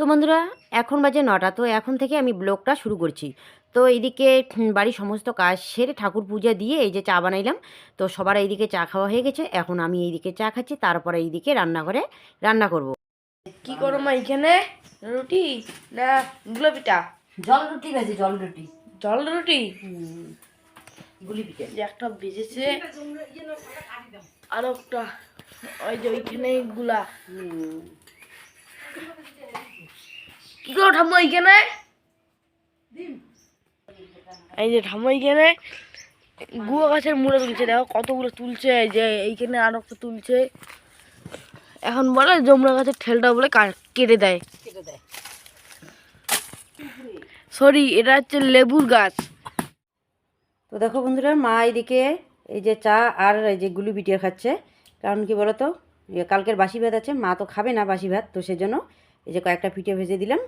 তো বন্ধুরা এখন বাজে নটা তো এখন থেকে আমি ব্লগটা শুরু করছি। তো এইদিকে বাড়ির সমস্ত কাজ সেরে ঠাকুর পূজা দিয়ে এই যে চা বানাইলাম তো সবার এইদিকে চা খাওয়া হয়ে গেছে। এখন আমি এইদিকে চা খাচ্ছি তারপরে এইদিকে রান্নাঘরে রান্না করব। কি করো মা এখানে? রুটি না গুলো পিঠা জল রুটি ভেজে জল রুটি। জল রুটি? গুলি পিঠে একটা ভেজেছে। আর একটা ওই যে ওইখানে গুলা। কি করো ঠাম্মা এইখানে? এই যে ঠাম্মা এইখানে গুয়া গাছের মুড়ে তুলছে দেখো কতগুলো তুলছে এই যে এইখানে আর একটা তুলছে। এখন বলে জমরা গাছের ঠেলটা বলে কেটে দেয়। কেটে দেয়। সরি এটা হচ্ছে লেবুর গাছ। তো দেখো বন্ধুরা মা এইদিকে এই যে চা আর এই যে গুলি পিটিয়ে খাচ্ছে। কারণ কি বলো তো কালকের বাসি ভাত আছে মা তো খাবে না বাসি ভাত তো সেজন্য এই যে কয়েকটা পিঠে ভেজে দিলাম।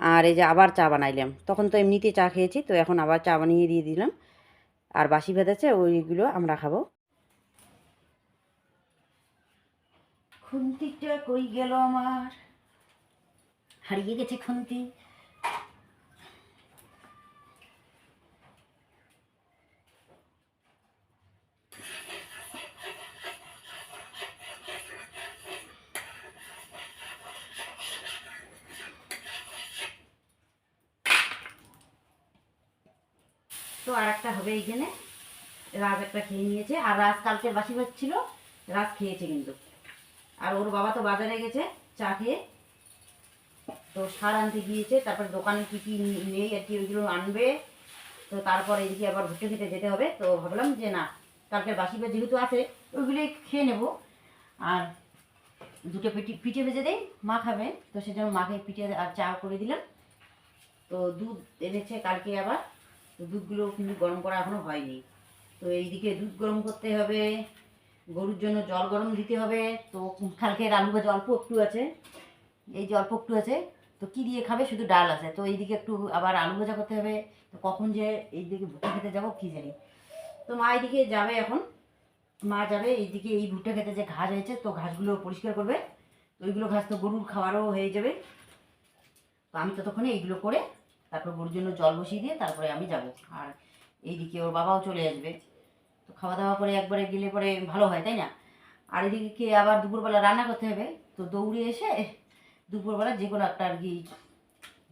আর এই যে আবার চা বানাইলাম। তখন তো এমনিতে চা খেয়েছি, তো এখন আবার চা বানিয়ে দিয়ে দিলাম। আর বাসি ভেদেছে ওইগুলো আমরা খাব। খুন্তিটা কই গেল আমার? হারিয়ে গেছে খুন্তি। তো আর একটা হবে এইখানে। রাজ একটা খেয়ে নিয়েছে। আর রাজ কালকের বাসি ভাত ছিল, রাজ খেয়েছে কিন্তু। আর ওর বাবা তো বাজারে গেছে, চা খেয়ে। তো সার আনতে গিয়েছে, তারপর দোকানে কী কী নেই আর কি, ওইগুলো আনবে। তো তারপর এদিকে আবার ভুট্টে খেতে যেতে হবে। তো ভাবলাম যে না কালকের বাসি যেহেতু আছে, ওইগুলোই খেয়ে নেব। আর দুটো পিঠে পিঠে ভেজে দেই, মা খাবে। তো সেজন্য মাকে পিঠে আর চা করে দিলাম। তো দুধ এনেছে কালকে আবার। তো দুধগুলো কিন্তু গরম করা এখনও হয়নি। তো এইদিকে দুধ গরম করতে হবে, গরুর জন্য জল গরম দিতে হবে। তো কালকের আলু ভাজা অল্প একটু আছে, এই যে অল্প একটু আছে। তো কি দিয়ে খাবে? শুধু ডাল আছে। তো এইদিকে একটু আবার আলু ভাজা করতে হবে। তো কখন যে এইদিকে ভুট্টা খেতে যাব কি জানি। তো মা এইদিকে যাবে এখন। মা যাবে এইদিকে এই ভুট্টা খেতে যে ঘাস হয়েছে, তো ঘাসগুলো পরিষ্কার করবে। তো ওইগুলো ঘাস তো গরুর খাওয়ারও হয়ে যাবে। তো আমি ততক্ষণে এইগুলো করে তারপর গরুর জন্য জল বসিয়ে দিয়ে তারপরে আমি যাব। আর এইদিকে ওর বাবাও চলে আসবে। তো খাওয়া দাওয়া করে একবারে গেলে পরে ভালো হয়, তাই না? আর এদিকে আবার দুপুরবেলা রান্না করতে হবে। তো দৌড়ে এসে দুপুরবেলা যে কোনো একটা আর কি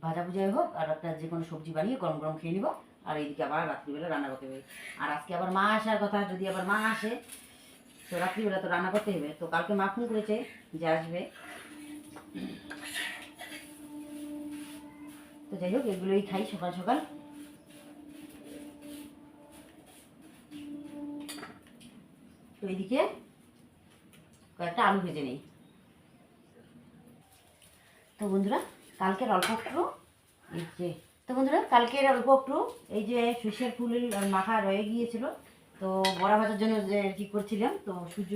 ভাজা ভুজাই হোক আর একটা যে কোনো সবজি বানিয়ে গরম গরম খেয়ে নিব। আর এইদিকে আবার রাত্রিবেলা রান্না করতে হবে। আর আজকে আবার মা আসার কথা, যদি আবার মা আসে, তো রাত্রিবেলা তো রান্না করতে হবে। তো কালকে মা ফোন করেছে যে আসবে। তো যাই হোক, এগুলোই খাই সকাল সকাল। তো এইদিকে কয়েকটা আলু ভেজে নেই। তো বন্ধুরা, কালকের অল্প একটু, এই যে, তো বন্ধুরা, কালকের অল্প একটু, এই যে সর্ষের ফুলের মাখা রয়ে গিয়েছিল, তো বড়া ভাজার জন্য যে কি করছিলাম, তো সূর্য,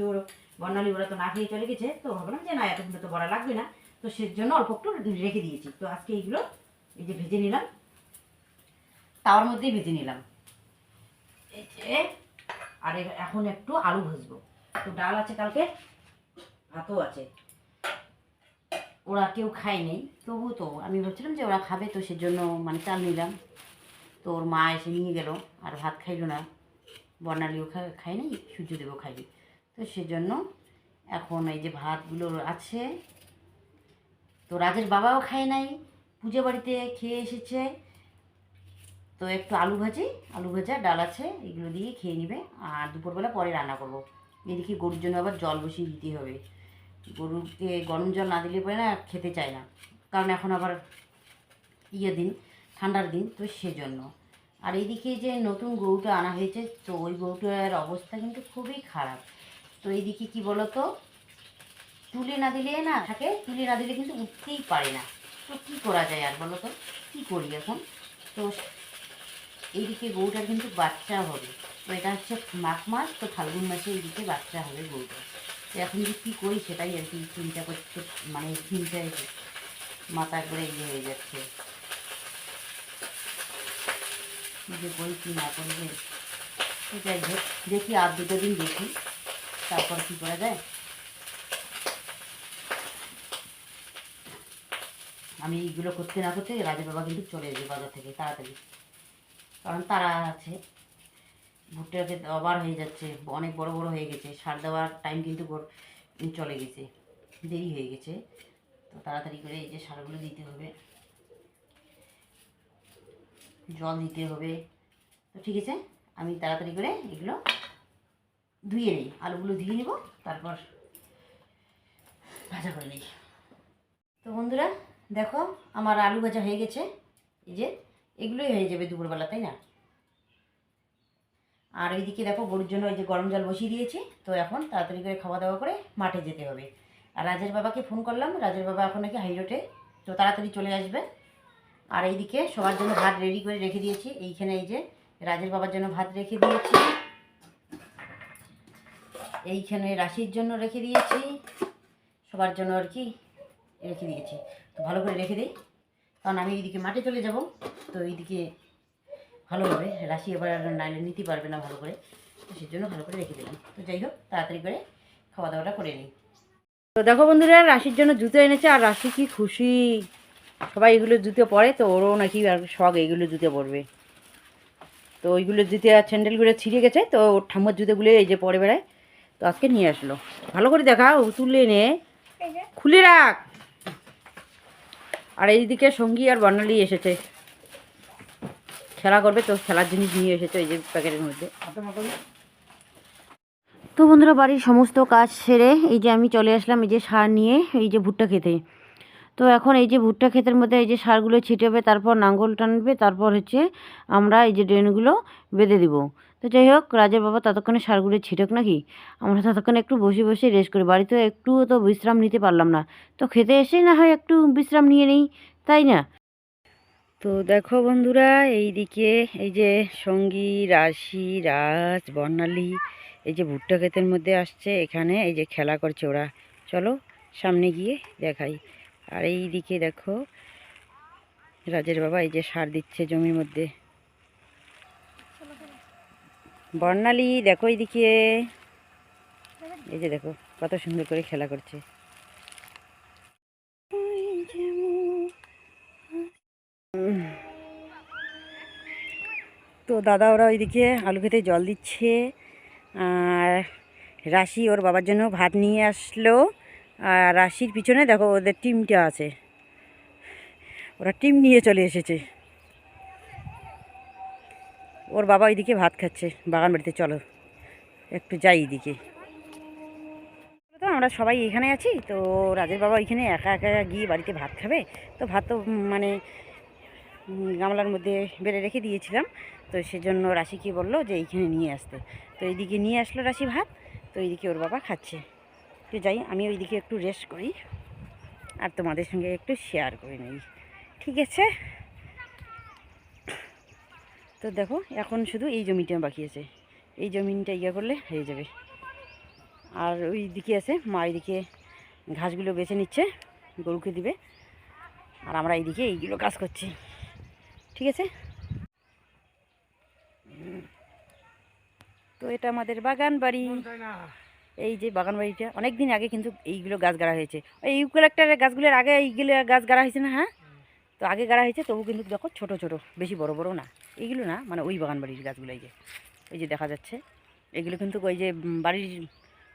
বর্ণালী ওরা তো না খেয়ে চলে গেছে, তো ভাবলাম যে না এতগুলো তো বড়া লাগবে না, তো সেজন্য অল্প একটু রেখে দিয়েছি। তো আজকে এইগুলো এই যে ভেজে নিলাম। তাওয়ার মধ্যেই ভেজে নিলাম। এই যে, আর এখন একটু আলু ভাজবো। তো ডাল আছে কালকে, ভাতও আছে। ওরা কেউ খায়নি, তবু তো আমি ভাবছিলাম যে ওরা খাবে, তো সেজন্য মানে চাল নিলাম। তো ওর মা এসে নিয়ে গেল, আর ভাত খাইলো না। বর্ণালীও খায়নি, সূর্যদেবও খায়নি। তো সেজন্য এখন এই যে ভাতগুলো আছে, তো রাজের বাবাও খায় নাই পুজো বাড়িতে খেয়ে এসেছে। তো একটু আলু ভাজি, আলু ভাজা, ডাল আছে, এগুলো দিয়ে খেয়ে নেবে। আর দুপুরবেলা পরে রান্না করব। এদিকে গরুর জন্য আবার জল বসিয়ে দিতে হবে। গরুকে গরম জল না দিলে পরে না খেতে চায় না। কারণ এখন আবার ইয়ে দিন, ঠান্ডার দিন, তো সেজন্য। আর এইদিকে যে নতুন গরুটা আনা হয়েছে, তো ওই গরুটার অবস্থা কিন্তু খুবই খারাপ। তো এইদিকে কি বলো তো তুলে না দিলে না থাকে, তুলে না দিলে কিন্তু উঠতেই পারে না। তো কী করা যায় আর বলো তো? কী করি এখন? তো এইদিকে গরুটার কিন্তু বাচ্চা হবে। তো এটা হচ্ছে মাঘ মাস, তো ফাল্গুন মাসে এইদিকে বাচ্চা হবে গরুটা। তো এখন যে কী করি সেটাই আর কি চিন্তা করতে মানে চিন্তায় মাথা করে ইয়ে হয়ে যাচ্ছে। যে করি কী না করবে যাই হোক, দেখি আর দুটো দিন দেখি, তারপর কী করা যায়। আমি এইগুলো করতে না করতে রাজের বাবা কিন্তু চলে যাবে বাজার থেকে, তাড়াতাড়ি। কারণ তারা আছে। ভুট্টাকে আবার হয়ে যাচ্ছে, অনেক বড় বড় হয়ে গেছে, সার দেওয়ার টাইম কিন্তু চলে গেছে, দেরি হয়ে গেছে। তো তাড়াতাড়ি করে এই যে সারগুলো দিতে হবে। জল দিতে হবে। তো ঠিক আছে, আমি তাড়াতাড়ি করে এগুলো ধুয়ে নিই, আলুগুলো ধুয়ে নেব, তারপর ভাজা করে নিই। তো বন্ধুরা দেখো, আমার আলু ভাজা হয়ে গেছে। এই যে, এগুলোই হয়ে যাবে দুপুরবেলা, তাই না? আর ওইদিকে দেখো, গরুর জন্য ওই যে গরম জল বসিয়ে দিয়েছি। তো এখন তাড়াতাড়ি করে খাওয়া দাওয়া করে মাঠে যেতে হবে। আর রাজের বাবাকে ফোন করলাম। রাজের বাবা এখন নাকি হাইরোডে তো তাড়াতাড়ি চলে আসবে। আর এইদিকে সবার জন্য ভাত রেডি করে রেখে দিয়েছি। এইখানে এই যে, রাজের বাবার জন্য ভাত রেখে দিয়েছি। এইখানে রাশির জন্য রেখে দিয়েছি। সবার জন্য আর কি রেখে দিয়েছি। তো ভালো করে রেখে দিই। কারণ আমি এইদিকে মাঠে চলে যাব তো এইদিকে ভালো হবে রাশি এবার আর নাইলে নিতে পারবে না ভালো করে। তো সেই জন্য ভালো করে রেখে দিলাম। তো যাই হোক তাড়াতাড়ি করে খাওয়া দাওয়াটা করে নিই। তো দেখো বন্ধুরা রাশির জন্য জুতো এনেছে আর রাশি কি খুশি। সবাই এগুলো জুতো পরে তো ওরও নাকি আর শখ এইগুলো জুতো পরবে। তো ওইগুলো জুতো আর স্যান্ডেলগুলো ছিঁড়ে গেছে তো ওর ঠাম্মার জুতোগুলো এই যে পরে বেড়ায় তো আজকে নিয়ে আসলো। ভালো করে দেখা ও তুলে এনে খুলে রাখ। আর এইদিকে সঙ্গী আর বর্ণালী এসেছে। খেলা করবে তো, খেলার জিনিস নিয়ে এসেছে এই যে প্যাকেটের মধ্যে। তো বন্ধুরা, বাড়ির সমস্ত কাজ সেরে এই যে আমি চলে আসলাম এই যে সার নিয়ে, এই যে ভুট্টা খেতে। তো এখন এই যে ভুট্টা ক্ষেতের মধ্যে এই যে সারগুলো ছিটাবে, তারপর নাঙ্গল টানবে, তারপর হচ্ছে আমরা এই যে ড্রেনগুলো বেঁধে দিব। তো যাই হোক রাজের বাবা ততক্ষণে সারগুলো ছিটক নাকি? আমরা ততক্ষণে একটু বসে বসে রেস্ট করি। বাড়িতে একটুও তো বিশ্রাম নিতে পারলাম না। তো খেতে এসে না হয় একটু বিশ্রাম নিয়ে নেই, তাই না? তো দেখো বন্ধুরা, এইদিকে এই যে সঙ্গী, রাশি, রাজ, বর্ণালী, এই যে ভুট্টা ক্ষেতের মধ্যে আসছে। এখানে এই যে খেলা করছে ওরা। চলো সামনে গিয়ে দেখাই। আর এই দিকে দেখো, রাজের বাবা এই যে সার দিচ্ছে জমির মধ্যে। বর্ণালী, দেখো এইদিকে। এই যে দেখো, কত সুন্দর করে খেলা করছে। তো দাদা ওরা ওইদিকে আলু খেতে জল দিচ্ছে, আর রাশি ওর বাবার জন্য ভাত নিয়ে আসলো। আর রাশির পিছনে দেখো ওদের টিমটা আছে। ওরা টিম নিয়ে চলে এসেছে। ওর বাবা ওইদিকে ভাত খাচ্ছে। বাগান বাড়িতে চলো। একটু যাই এইদিকে তো আমরা সবাই এখানে আছি। তো রাজের বাবা ওইখানে একা একা গিয়ে বাড়িতে ভাত খাবে। তো ভাত তো মানে গামলার মধ্যে বেড়ে রেখে দিয়েছিলাম। তো সেজন্য রাশিকে বলল যে এইখানে নিয়ে আসতে। তো এইদিকে নিয়ে আসলো রাশি ভাত। তো এইদিকে ওর বাবা খাচ্ছে। তো যাই, আমি ওইদিকে একটু রেস্ট করি আর তোমাদের সঙ্গে একটু শেয়ার করে নিই, ঠিক আছে? তো দেখো, এখন শুধু এই জমিটা বাকি আছে, এই জমিনটা ইয়ে করলে হয়ে যাবে। আর ওই দিকে আছে, মা এইদিকে ঘাসগুলো বেছে নিচ্ছে, গরুকে দিবে, আর আমরা এইদিকে এইগুলো কাজ করছি, ঠিক আছে? তো এটা আমাদের বাগান বাড়ি। এই যে বাগান বাড়িটা অনেক দিন আগে কিন্তু এইগুলো গাছ গাড়া হয়েছে। ওই ইউক্যালেক্টারের গাছগুলোর আগে এইগুলো গাছ গাড়া হয়েছে না হ্যাঁ? তো আগে গাড়া হয়েছে, তবু কিন্তু দেখো ছোট ছোট, বেশি বড় বড় না। এইগুলো না মানে ওই বাগান বাড়ির গাছগুলো এই যে এই যে দেখা যাচ্ছে। এগুলো কিন্তু ওই যে বাড়ির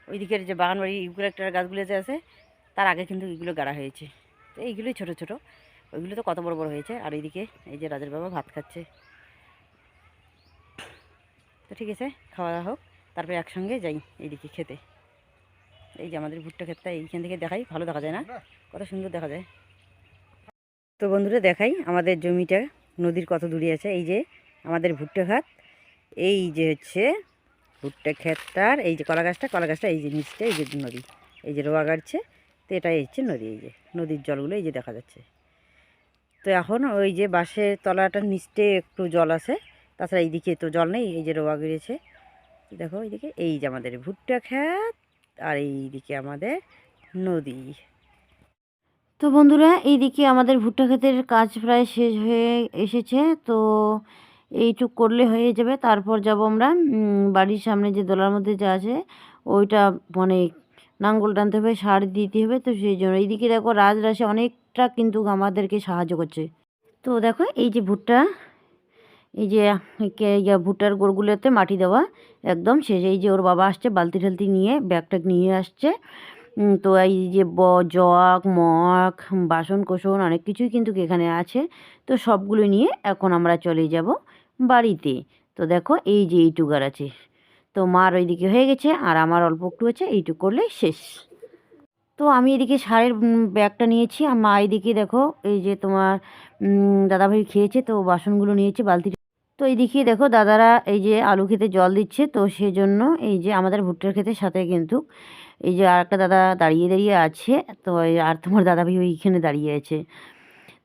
ওই দিকের যে বাগান বাড়ি ইউক্যালেক্টারের গাছগুলো যে আছে, তার আগে কিন্তু এইগুলো গাড়া হয়েছে। তো এইগুলোই ছোট ছোট। ওইগুলো তো কত বড় বড় হয়েছে। আর এইদিকে এই যে রাজের বাবা ভাত খাচ্ছে। তো ঠিক আছে, খাওয়া দাওয়া হোক। তারপরে একসঙ্গে যাই এইদিকে খেতে এই যে আমাদের ভুট্টা ক্ষেতটা এইখান থেকে দেখাই ভালো দেখা যায় না কত সুন্দর দেখা যায় তো বন্ধুরা দেখাই আমাদের জমিটা নদীর কত দূরে আছে এই যে আমাদের ভুট্টা খাত এই যে হচ্ছে ভুট্টা ক্ষেতটার এই যে কলা গাছটা কলা গাছটা এই যে নিচটা এই যে নদী এই যে রোয়া গাড়ছে তো এটাই হচ্ছে নদী এই যে নদীর জলগুলো এই যে দেখা যাচ্ছে তো এখন ওই যে বাঁশের তলাটার নিচটে একটু জল আছে তাছাড়া এইদিকে তো জল নেই এই যে রোয়া গিয়েছে দেখো, এইদিকে এই যে আমাদের ভুট্টা ক্ষেত আর এইদিকে আমাদের নদী। তো বন্ধুরা, এইদিকে আমাদের ভুট্টা ক্ষেতের কাজ প্রায় শেষ হয়ে এসেছে। তো এইটুক করলে হয়ে যাবে। তারপর যাব আমরা বাড়ির সামনে যে দোলার মধ্যে যা আছে, ওইটা মানে নাঙ্গল টানতে হবে, সার দিতে হবে। তো সেই জন্য এইদিকে দেখো রাজরাশি অনেকটা কিন্তু আমাদেরকে সাহায্য করছে। তো দেখো, এই যে ভুট্টা এই যে ভুট্টার গোড়গুলোতে মাটি দেওয়া একদম শেষ। এই যে, ওর বাবা আসছে, বালতি ঠালতি নিয়ে ব্যাগটা নিয়ে আসছে। তো এই যে, ব, জগ, মগ, বাসন কোসন, অনেক কিছুই কিন্তু এখানে আছে। তো সবগুলো নিয়ে এখন আমরা চলে যাব বাড়িতে। তো দেখো, এই যে এইটুকার আছে। তো মার ওইদিকে হয়ে গেছে, আর আমার অল্প একটু আছে, এইটুকু করলে শেষ। তো আমি এদিকে সারের ব্যাগটা নিয়েছি, আর মা এদিকে দেখো, এই যে তোমার দাদাভাই খেয়েছে, তো বাসনগুলো নিয়েছে, বালতি তো এইদিকে দেখো দাদারা এই যে আলু খেতে জল দিচ্ছে, তো সেজন্য এই যে আমাদের ভুট্টার ক্ষেতের সাথে কিন্তু এই যে আর একটা দাদা দাঁড়িয়ে দাঁড়িয়ে আছে, তো আর তোমার দাদা ভাই ওইখানে দাঁড়িয়ে আছে।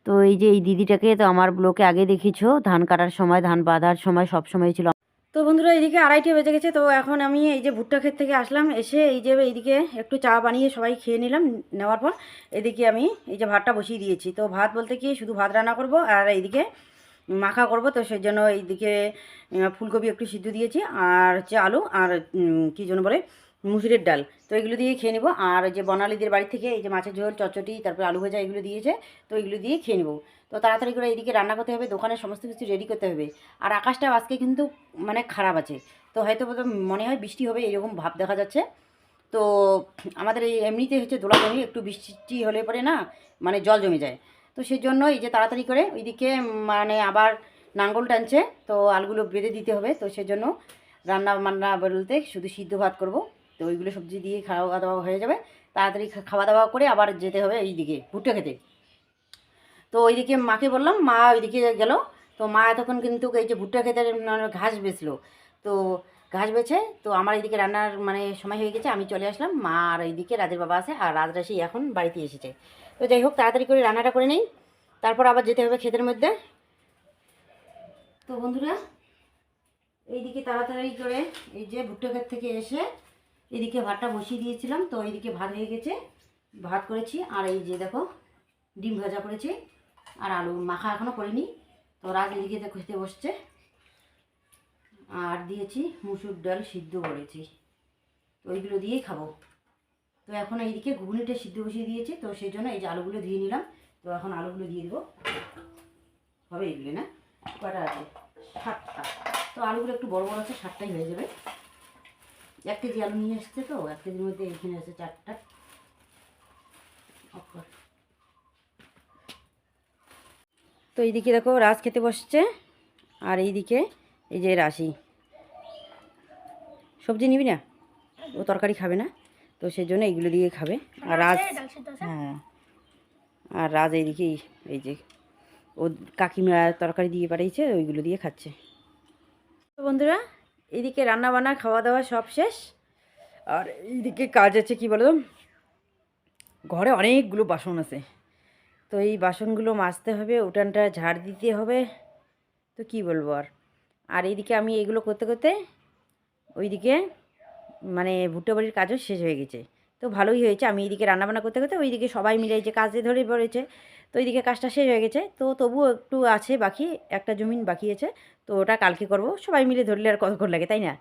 তো এই যে এই দিদিটাকে তো আমার ব্লকে আগে দেখেছ, ধান কাটার সময়, ধান বাঁধার সময়, সব সময় ছিল। তো বন্ধুরা এইদিকে আড়াইটে বেজে গেছে, তো এখন আমি এই যে ভুট্টা ক্ষেত থেকে আসলাম, এসে এই যে এইদিকে একটু চা বানিয়ে সবাই খেয়ে নিলাম, নেওয়ার পর এদিকে আমি এই যে ভাতটা বসিয়ে দিয়েছি। তো ভাত বলতে কি শুধু ভাত রান্না করব আর এইদিকে মাখা করব, তো সেই জন্য এইদিকে ফুলকপি একটু সিদ্ধ দিয়েছি, আর হচ্ছে আলু, আর কী জন্য বলে, মুসুরের ডাল। তো এগুলো দিয়ে খেয়ে নেব, আর যে বনালিদের বাড়ি থেকে এই যে মাছের ঝোল চচ্চটি তারপরে আলু ভাজা এগুলো দিয়েছে, তো এগুলো দিয়ে খেয়ে নেব। তো তাড়াতাড়ি করে এইদিকে রান্না করতে হবে, দোকানে সমস্ত কিছু রেডি করতে হবে। আর আকাশটা আজকে কিন্তু মানে খারাপ আছে। তো হয়তো মনে হয় বৃষ্টি হবে, এরকম ভাব দেখা যাচ্ছে। তো আমাদের এই এমনিতে হচ্ছে দোলা জমি একটু বৃষ্টি হলে পরে না মানে জল জমে যায়। তো সেই জন্য এই যে তাড়াতাড়ি করে ওইদিকে মানে আবার নাঙ্গল টানছে, তো আলগুলো বেঁধে দিতে হবে, তো সেজন্য রান্না বান্না বলতে শুধু সিদ্ধ ভাত করব। তো ওইগুলো সবজি দিয়ে খাওয়া দাওয়া হয়ে যাবে, তাড়াতাড়ি খাওয়া দাওয়া করে আবার যেতে হবে এইদিকে ভুট্টা খেতে। তো ওইদিকে মাকে বললাম, মা ওইদিকে গেল, তো মা এতক্ষণ কিন্তু এই যে ভুট্টা খেতে মানে ঘাস বেচলো, তো ঘাস বেছে, তো আমার এইদিকে রান্নার মানে সময় হয়ে গেছে, আমি চলে আসলাম। মা আর এইদিকে রাজের বাবা আছে, আর রাজরাশি এখন বাড়িতে এসেছে। তো যাই হোক, তাড়াতাড়ি করে রান্নাটা করে নেই। তারপর আবার যেতে হবে ক্ষেতের মধ্যে। তো বন্ধুরা, এইদিকে তাড়াতাড়ি করে এই যে ভুট্টা ক্ষেত থেকে এসে এদিকে ভাতটা বসিয়ে দিয়েছিলাম। তো এইদিকে ভাত হয়ে গেছে, ভাত করেছি। আর এই যে দেখো, ডিম ভাজা করেছি। আর আলু মাখা এখনও করিনি। তো রাত এদিকে দেখো খেতে বসছে। আর দিয়েছি মুসুর ডাল সিদ্ধ করেছি। তো ওইগুলো দিয়েই খাব। তো এখন এইদিকে ঘুগনিটা সিদ্ধ বসিয়ে দিয়েছি, তো সেই জন্য এই যে আলুগুলো দিয়ে নিলাম। তো এখন আলুগুলো দিয়ে দেবো। হবে এইগুলো, না? কটা আছে? ষাটটা তো আলুগুলো একটু বড় বড় আছে ষাটটাই হয়ে যাবে। এক কেজি আলু নিয়ে এসছে তো, এক কেজির মধ্যে এখানে আছে চারটা। তো এইদিকে দেখো রাজ খেতে বসছে, আর এইদিকে এই যে রাশি সবজি নিবি না? ও তরকারি খাবে না তো সেই জন্য এইগুলো দিয়ে খাবে। আর রাজ হ্যাঁ। আর রাজ এইদিকে এই- যে ও কাকিমা তরকারি দিয়ে পাঠিয়েছে ওইগুলো দিয়ে খাচ্ছে। তো বন্ধুরা এইদিকে রান্না বান্না খাওয়া দাওয়া সব শেষ। আর এইদিকে কাজ আছে কি বলো? ঘরে অনেকগুলো বাসন আছে। তো এই বাসনগুলো মাজতে হবে উঠানটা ঝাড় দিতে হবে। তো কি বলব আর? আর এইদিকে আমি এগুলো করতে করতে ওইদিকে মানে ভুট্টো বাড়ির কাজও শেষ হয়ে গেছে। তো ভালোই হয়েছে। আমি এইদিকে রান্নাবান্না করতে করতে ওইদিকে সবাই মিলে যে কাজে ধরে পড়েছে, তো ওইদিকে কাজটা শেষ হয়ে গেছে। তো তবুও একটু আছে বাকি, একটা জমিন বাকি আছে। তো ওটা কালকে করব। সবাই মিলে ধরলে আর কতক্ষণ লাগে, তাই না?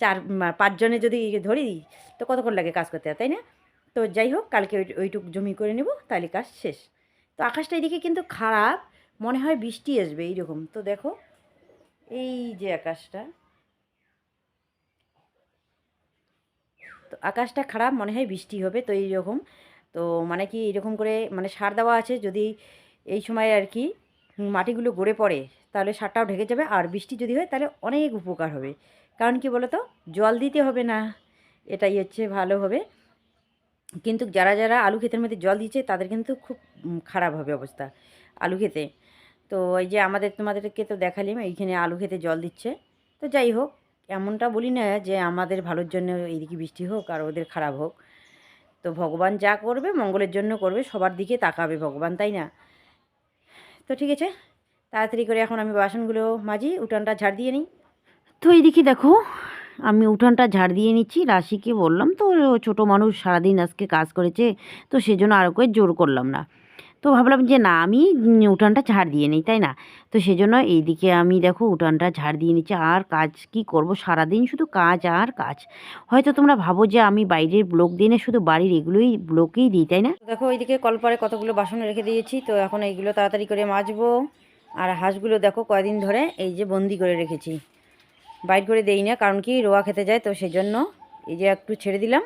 চার পাঁচজনে যদি ধরি, তো কতক্ষণ লাগে কাজ করতে, তাই না? তো যাই হোক, কালকে ওই, ওইটুক জমি করে নেব, তাহলে কাজ শেষ। তো আকাশটা এদিকে কিন্তু খারাপ, মনে হয় বৃষ্টি আসবে এইরকম। তো দেখো এই যে আকাশটা। তো আকাশটা খারাপ, মনে হয় বৃষ্টি হবে, তো এইরকম। তো মানে কি এরকম করে মানে সার দেওয়া আছে যদি এই সময় আর কি মাটিগুলো গড়ে পড়ে, তাহলে সারটাও ঢেকে যাবে। আর বৃষ্টি যদি হয়, তাহলে অনেক উপকার হবে। কারণ কি বলো তো জল দিতে হবে না, এটাই হচ্ছে ভালো হবে। কিন্তু যারা যারা আলু ক্ষেতের মধ্যে জল দিচ্ছে, তাদের কিন্তু খুব খারাপ হবে অবস্থা আলু খেতে তো এই যে আমাদের তোমাদেরকে তো দেখালাম, এইখানে আলু খেতে জল দিচ্ছে। তো যাই হোক, এমনটা বলি না যে আমাদের ভালোর জন্য এইদিকে বৃষ্টি হোক আর ওদের খারাপ হোক। তো ভগবান যা করবে মঙ্গলের জন্য করবে, সবার দিকে তাকাবে ভগবান, তাই না? তো ঠিক আছে, তাড়াতাড়ি করে এখন আমি বাসনগুলো মাজি, উঠানটা ঝাড় দিয়ে নিই। তো এইদিকে দেখো, আমি উঠানটা ঝাড় দিয়ে নিচ্ছি, রাশিকে বললাম, তো ছোটো মানুষ সারাদিন আজকে কাজ করেছে, তো সেজন্য আর ওকে জোর করলাম না। তো ভাবলাম যে, না, আমি উঠানটা ঝাড় দিয়ে নিই। তাই না? তো সেজন্য এইদিকে আমি দেখো উঠানটা ঝাড় দিয়ে নিচ্ছি। আর কাজ কি করব? সারাদিন শুধু কাজ আর কাজ। হয়তো তোমরা ভাবো যে, আমি বাইরের ব্লক দিয়ে না শুধু বাড়ির এগুলোই, ব্লকেই দিই, তাই না? দেখো ওইদিকে কলপারে কতগুলো বাসন রেখে দিয়েছি। তো এখন এইগুলো তাড়াতাড়ি করে মাজবো। আর হাঁসগুলো দেখো কয়দিন ধরে এই যে বন্দি করে রেখেছি। বাইর করে দেই না, কারণ কি, রোয়া খেতে যায়। তো সেজন্য এই যে একটু ছেড়ে দিলাম।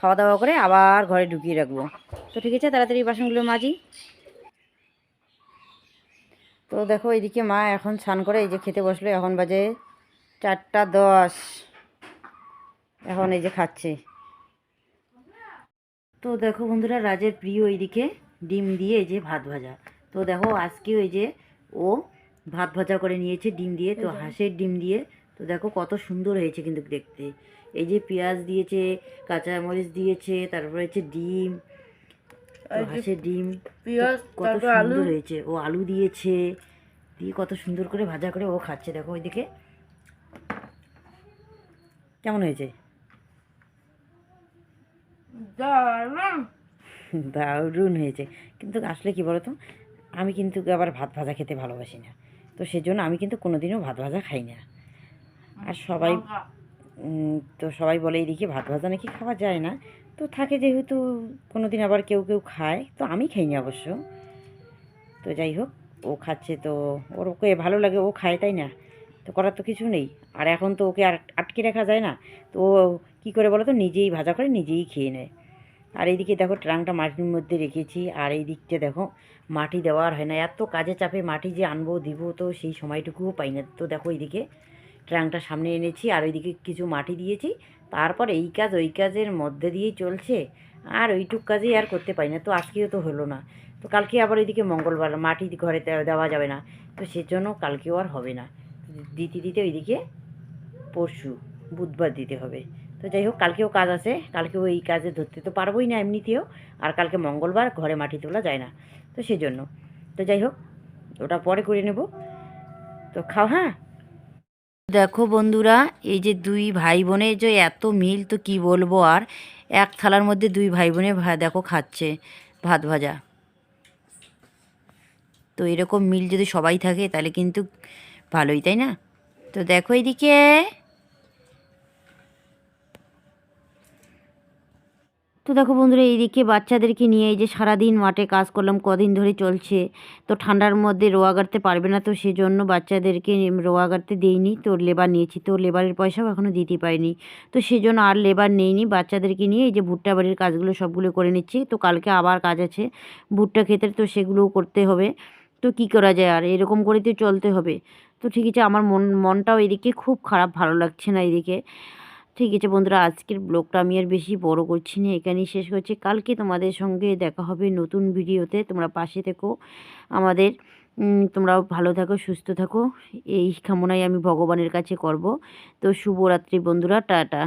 খাওয়া দাওয়া করে আবার ঘরে ঢুকিয়ে রাখব। তো ঠিক আছে তাড়াতাড়ি বাসনগুলো মাজি। তো দেখো এইদিকে মা এখন স্নান করে এই যে খেতে বসল এখন বাজে চারটা দশ। এখন এই যে খাচ্ছে। তো দেখো বন্ধুরা রাজের প্রিয় এইদিকে ডিম দিয়ে এই যে ভাত ভাজা। তো দেখো আজকে ওই যে ও ভাত ভাজা করে নিয়েছে ডিম দিয়ে তো হাঁসের ডিম দিয়ে। তো দেখো কত সুন্দর হয়েছে কিন্তু দেখতে। এই যে পেঁয়াজ দিয়েছে কাঁচামরিচ দিয়েছে তারপরে হচ্ছে ডিম হাঁসের ডিম। পেঁয়াজ কত সুন্দর হয়েছে। ও আলু দিয়েছে দিয়ে কত সুন্দর করে ভাজা করে ও খাচ্ছে। দেখো ওইদিকে। কেমন হয়েছে। দারুণ হয়েছে। কিন্তু আসলে কি বলতো আমি কিন্তু আবার ভাত ভাজা খেতে ভালোবাসি না। তো সেজন্য আমি কিন্তু কোনোদিনও ভাত ভাজা খাই না। আর সবাই তো সবাই বলে এদিকে ভাত ভাজা নাকি খাওয়া যায় না। তো থাকে যেহেতু কোনো দিন আবার কেউ কেউ খায় তো আমি খাইনি অবশ্য। তো যাই হোক ও খাচ্ছে তো ওর ওকে ভালো লাগে ও খায় তাই না? তো করার তো কিছু নেই। আর এখন তো ওকে আর আটকে রাখা যায় না। তো ও কী করে বলো তো নিজেই ভাজা করে নিজেই খেয়ে নেয়। আর এইদিকে দেখো ট্রাংটা মাটির মধ্যে রেখেছি। আর এই দিকটা দেখো মাটি দেওয়ার হয় না। এত কাজে চাপে মাটি যে আনব দিব তো সেই সময়টুকুও পাই না। তো দেখো এইদিকে ট্রাংটা সামনে এনেছি আর ওইদিকে কিছু মাটি দিয়েছি। তারপর এই কাজ ওই কাজের মধ্যে দিয়েই চলছে। আর ওইটুক কাজই আর করতে পারি না, তো আজকেও তো হলো না। তো কালকে আবার ওইদিকে মঙ্গলবার মাটি ঘরে দেওয়া যাবে না, তো সেজন্য কালকেও আর হবে না। দিতে দিতে ওইদিকে পরশু, বুধবার দিতে হবে। তো যাই হোক, কালকেও কাজ আছে, কালকেও এই কাজে ধরতে তো পারবোই না এমনিতেও, আর কালকে মঙ্গলবার ঘরে মাটি তোলা যায় না, তো সেজন্য। তো যাই হোক, ওটা পরে করে নেব। তো খাও হ্যাঁ? দেখো বন্ধুরা, এই যে দুই ভাই বোনের যে এত মিল, তো কি বলব আর? এক থালার মধ্যে দুই ভাই বোনে দেখো খাচ্ছে ভাত ভাজা। তো এরকম মিল যদি সবাই থাকে, তাহলে কিন্তু ভালোই, তাই না? তো দেখো এইদিকে তো দেখো বন্ধুরা, এইদিকে বাচ্চাদেরকে নিয়ে এই যে সারাদিন মাঠে কাজ করলাম, কদিন ধরে চলছে। তো ঠান্ডার মধ্যে রোয়া গাড়তে পারবে না তো সেজন্য বাচ্চাদেরকে রোয়া গাড়তে দিইনি। তো লেবার নিয়েছি, তো লেবারের পয়সাও এখনও দিতে পারিনি। তো সেজন্য আর লেবার নেইনি, বাচ্চাদেরকে নিয়ে এই যে ভুট্টা বাড়ির কাজগুলো সবগুলো করে নিচ্ছি। তো কালকে আবার কাজ আছে, ভুট্টা খেতে তো সেগুলোও করতে হবে। তো কি করা যায় আর, এরকম করে তো চলতে হবে। তো ঠিক আছে, আমার মন, মনটাও এদিকে খুব খারাপ, ভালো লাগছে না এদিকে। ঠিক আছে বন্ধুরা, আজকের ব্লগটা আমি আর বেশি বড় করছি না, এখানেই শেষ করছি। কালকে তোমাদের সঙ্গে দেখা হবে নতুন ভিডিওতে। তোমরা পাশে থেকো। আমাদের তোমরাও ভালো থাকো, সুস্থ থাকো। এই কামনাই আমি ভগবানের কাছে করব। তো শুভরাত্রি বন্ধুরা, টাটা।